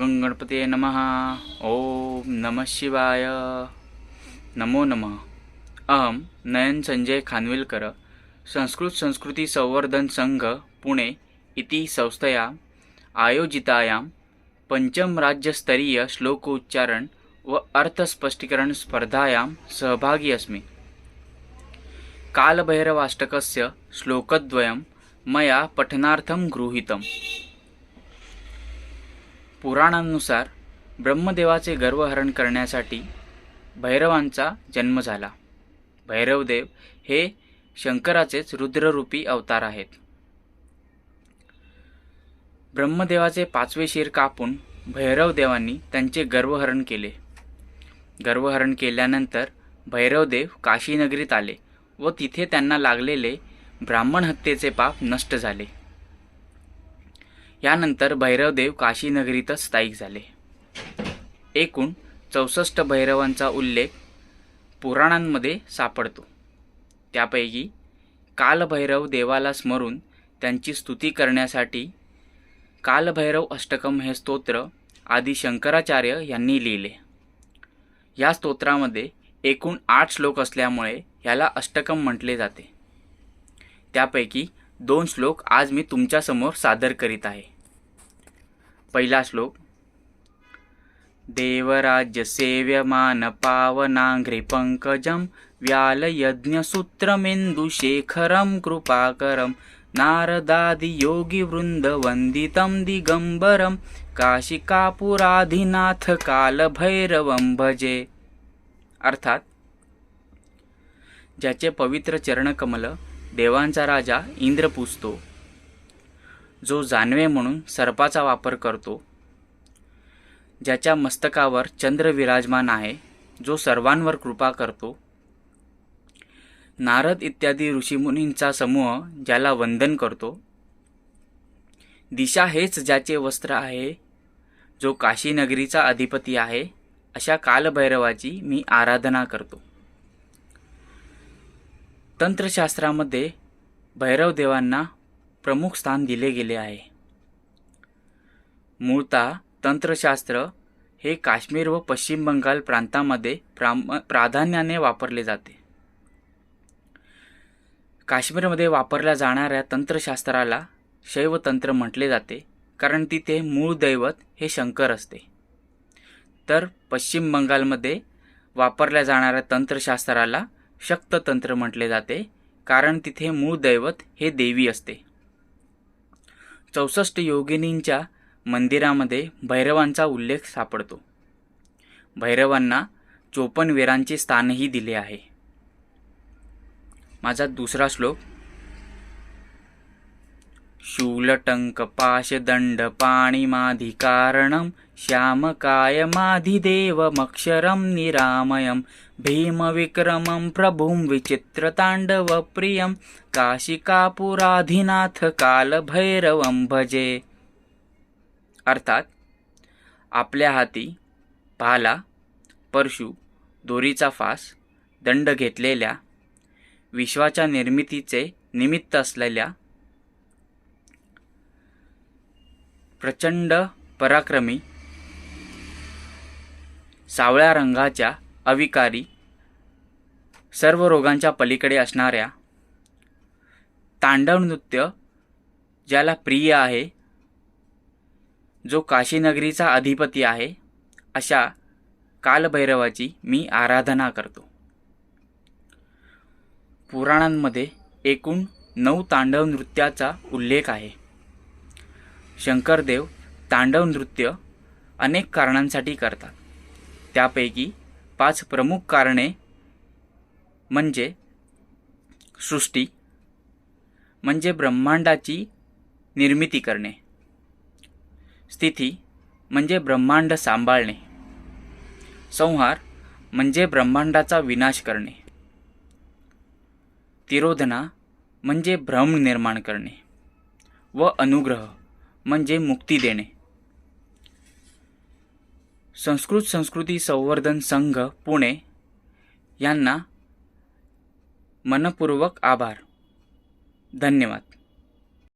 गणपते नमः। ओम नमः शिवाय। नमो नमः। अहम नयन संजय खानविलकर संस्कृत संस्कृती संवर्धन संघ पुणे इति संस्थया आयोजितायां पञ्चमराज्यस्तरीय श्लोकोच्चारण व अर्थस्पष्टीकरण स्पर्धायां सहभागी अस्मि। कालभैरवाष्टकस्य श्लोकद्वयं मया पठनार्थं गृहीतम्। पुराणांनुसार ब्रह्मदेवाचे गर्वहरण करण्यासाठी भैरवांचा जन्म झाला. भैरवदेव हे शंकराचेच रुद्ररूपी अवतार आहेत. ब्रह्मदेवाचे पाचवे शिर कापून भैरवदेवांनी त्यांचे गर्वहरण केले. गर्वहरण केल्यानंतर भैरवदेव काशीनगरीत आले व तिथे त्यांना लागलेले ब्राह्मण हत्येचे पाप नष्ट झाले. यानंतर भैरवदेव काशीनगरीतच स्थायिक झाले. एकूण चौसष्ट भैरवांचा उल्लेख पुराणांमध्ये सापडतो. त्यापैकी कालभैरव देवाला स्मरून त्यांची स्तुती करण्यासाठी कालभैरव अष्टकम हे स्तोत्र आदी शंकराचार्य यांनी लिहिले. या स्तोत्रामध्ये एकूण आठ श्लोक असल्यामुळे याला अष्टकम म्हटले जाते. त्यापैकी दोन श्लोक आज मी तुमच्यासमोर सादर करीत आहे. पहिला श्लोक देवराज्य सेव्यमान पावनाघ्रिपङ्कजं व्यालयज्ञसूत्रमेन्दुशेखरं कृपाकरं नारदादियोगिवृन्दवन्दितं दिगम्बरं काशिकापुराधिनाथ कालभैरवं भजे. अर्थात ज्याचे पवित्र चरणकमल देवांचा राजा इंद्र पूजतो जो जानवे म्हणून सर्पाचा वापर करतो. ज्याच्या मस्तकावर चंद्र विराजमान आहे जो सर्वांवर कृपा करतो. नारद इत्यादी ऋषीमुनींचा समूह ज्याला वंदन करतो. दिशा हेच ज्याचे वस्त्र आहे जो काशीनगरीचा अधिपती आहे अशा कालभैरवाची मी आराधना करतो. तंत्रशास्त्रामध्ये भैरव देवांना प्रमुख स्थान दिले गेले आहे. मूळतः तंत्रशास्त्र हे काश्मीर व पश्चिम बंगाल प्रांतामध्ये प्राम प्राधान्याने वापरले जाते. काश्मीरमध्ये वापरल्या जाणाऱ्या तंत्रशास्त्राला शैवतंत्र म्हटले जाते कारण तिथे मूळ दैवत हे शंकर असते. तर पश्चिम बंगालमध्ये वापरल्या जाणाऱ्या तंत्रशास्त्राला शक्त तंत्र म्हटले जाते कारण तिथे मूळ दैवत हे देवी असते. चौसष्ट योगिनींच्या मंदिरामध्ये भैरवांचा उल्लेख सापडतो. भैरवांना चोपन वीरांचे स्थानही दिले आहे. माझा दुसरा श्लोक. शूलटङ्कपाशदण्डपाणिमाधिकारणं श्यामकायमाधिदेवमक्षरं निरामयं भीमविक्रमं प्रभुं विचित्रताण्डवप्रियं काशिकापुराधिनाथ कालभैरवं भजे। अर्थात आपल्या हाती भाला परशु दोरीचा फास दंड घेतलेल्या विश्वाच्या निर्मितीचे निमित्त असलेल्या प्रचंड पराक्रमी सावळ्या रंगाच्या अविकारी सर्व रोगांच्या पलीकडे असणाऱ्या तांडव नृत्य ज्याला प्रिय आहे जो काशीनगरीचा अधिपती आहे अशा कालभैरवाची मी आराधना करतो. पुराणांमध्ये एकूण नऊ तांडव नृत्याचा उल्लेख आहे. शंकरदेव तांडव नृत्य अनेक कारणांसाठी करतात. त्यापैकी पाच प्रमुख कारणे म्हणजे सृष्टी म्हणजे ब्रह्मांडाची निर्मिती करणे. स्थिती म्हणजे ब्रह्मांड सांभाळणे. संहार म्हणजे ब्रह्मांडाचा विनाश करणे. तिरोधना म्हणजे भ्रम निर्माण करणे. व अनुग्रह म्हणजे मुक्ती देणे. संस्कृत संस्कृती संवर्धन संघ पुणे. यांना मनपूर्वक आभार. धन्यवाद.